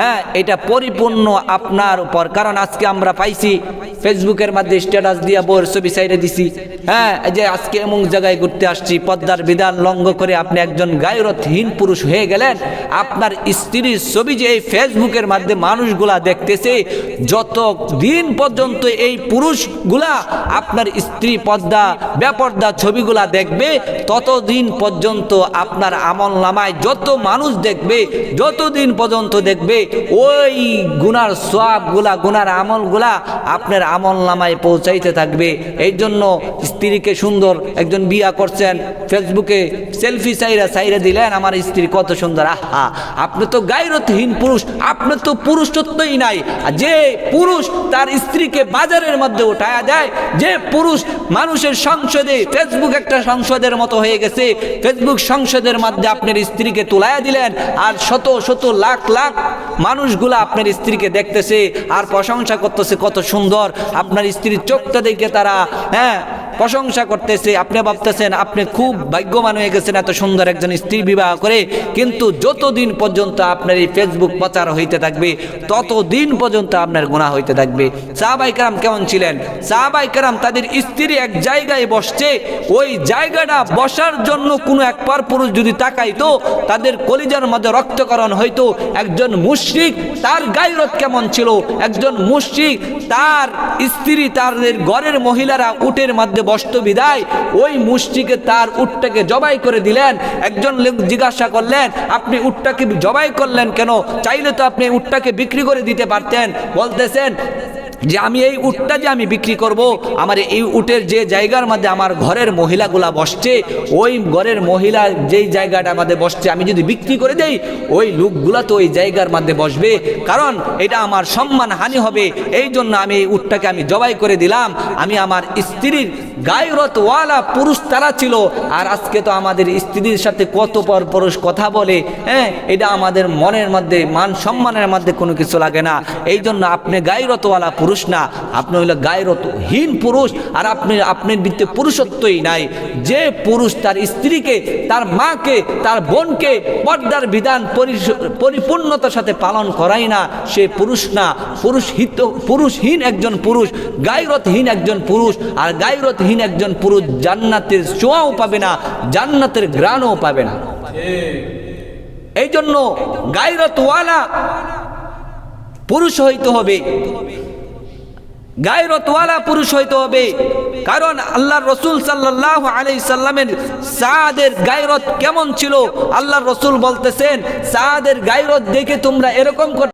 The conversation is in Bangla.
হ্যাঁ এটা পরিপূর্ণ আপনার উপর। কারণ আজকে আমরা পাইছি, ফেসবুকের মধ্যে স্ট্যাটাস দিয়া বউয়ের ছবি সাইডে দিছি। হ্যাঁ যে আজকে এমন জায়গায় ঘুরতে আসছি, পদ্মার বিধান লঙ্ঘ করে আপনি একজন গায়রতহীন পুরুষ হয়ে গেলেন। আপনার স্ত্রীর ছবি যে এই ফেসবুকের মধ্যে মানুষগুলা দেখতেছে যত দিন পর্যন্ত এই পুরুষগুলা আপনার স্ত্রী পদ্মা বেপর্দা ছবিগুলা দেখবে, ততদিন পর্যন্ত আপনার আমল নামায় যত মানুষ দেখবে, যতদিন পর্যন্ত দেখবে ওই গুনার সোয়াবগুলা গুনার আমলগুলা আপনার আমল নামায় পৌঁছাইতে থাকবে। এই জন্য স্ত্রীকে সুন্দর একজন বিয়া করছেন, ফেসবুকে সেলফি সাইরা সাইরা দিলেন, আমার স্ত্রী কত সুন্দর, আহা! আপনি তো গাইরতহীন পুরুষ, আপনি তো পুরুষত্বই নাই। যে পুরুষ তার স্ত্রীকে বাজারের মধ্যে উঠায়া যায় যে পুরুষ মানুষের সংসদে, ফেসবুক একটা সংসদের মতো হয়ে গেছে, ফেসবুক সংসদের মধ্যে আপনার স্ত্রীকে তুলায়া দিলেন, আর শত শত লাখ লাখ মানুষগুলো আপনার স্ত্রীকে দেখতেছে আর প্রশংসা করতেছে কত সুন্দর। আপনার স্ত্রীর চোখটা দেখে তারা হ্যাঁ প্রশংসা করতেছে, আপনি ভাবতেছেন, আপনি খুব ভাগ্যবান হয়ে গেছেন এত সুন্দর একজন স্ত্রী বিবাহ করে, কিন্তু যতদিন পর্যন্ত আপনার এই ফেসবুক প্রচার হইতে থাকবে, ততদিন পর্যন্ত আপনার গুণা হইতে থাকবে। সাহাবাই কারাম কেমন ছিলেন? সাহাবাই কারাম তাদের স্ত্রী এক জায়গায় বসছে, ওই জায়গাটা বসার জন্য কোনো এক পর পুরুষ যদি তাকাইতো, তাদের কলিজার মধ্যে রক্তকরণ হইতো। একজন মুশরিক তার গায়রত কেমন ছিল? একজন মুশরিক তার স্ত্রী, তাদের ঘরের মহিলারা উটের মধ্যে বসত বিদায়, ওই মুষ্টিকে তার উটটাকে জবাই করে দিলেন। একজন লোক জিজ্ঞাসা করলেন, আপনি উটটাকে জবাই করলেন কেন? চাইলে তো আপনি উটটাকে বিক্রি করে দিতে পারতেন। বলতেছেন যে, আমি এই উটটা যে আমি বিক্রি করব, আমার এই উটের যে জায়গার মধ্যে আমার ঘরের মহিলাগুলা বসছে, ওই ঘরের মহিলা যেই জায়গাটা আমাদের বসছে, আমি যদি বিক্রি করে দেই, ওই লোকগুলা তো ওই জায়গার মধ্যে বসবে। কারণ এটা আমার সম্মান হানি হবে। এই জন্য আমি এই উটটাকে আমি জবাই করে দিলাম। আমি আমার স্ত্রীর গায়রতওয়ালা পুরুষ তারা ছিল। আর আজকে তো আমাদের স্ত্রীর সাথে কত পর পুরুষ কথা বলে হ্যাঁ? এটা আমাদের মনের মধ্যে, মান সম্মানের মধ্যে কোনো কিছু লাগে না। এই জন্য আপনি গায়রতওয়ালা পুরুষ না, আপনি হইল গায়রতহীন পুরুষ, আর আপনি আপনার ভিত্তি পুরুষত্বই নাই। যে পুরুষ তার স্ত্রীকে, তার মাকে, তার বোনকে পর্দার বিধান পরিপূর্ণতার সাথে পালন করাই না, সে পুরুষ না। পুরুষ হিত পুরুষহীন একজন পুরুষ, গায়রতহীন একজন পুরুষ, আর গায়রতহীন একজন পুরুষ জান্নাতের ছোঁয়াও পাবে না, জান্নাতের গ্রাণও পাবে না। এই জন্য গায়রতওয়ালা পুরুষ হইতে হবে। গায়রতওয়ালা পুরুষ হইতে হবে। কারণ রসুল সাল্লাহ আলাই সাল্লামের সাদের গায়রত কেমন ছিল? আল্লাহ রসুল বলতেছেন, সাদের গায়রত দেখে তোমরা এরকম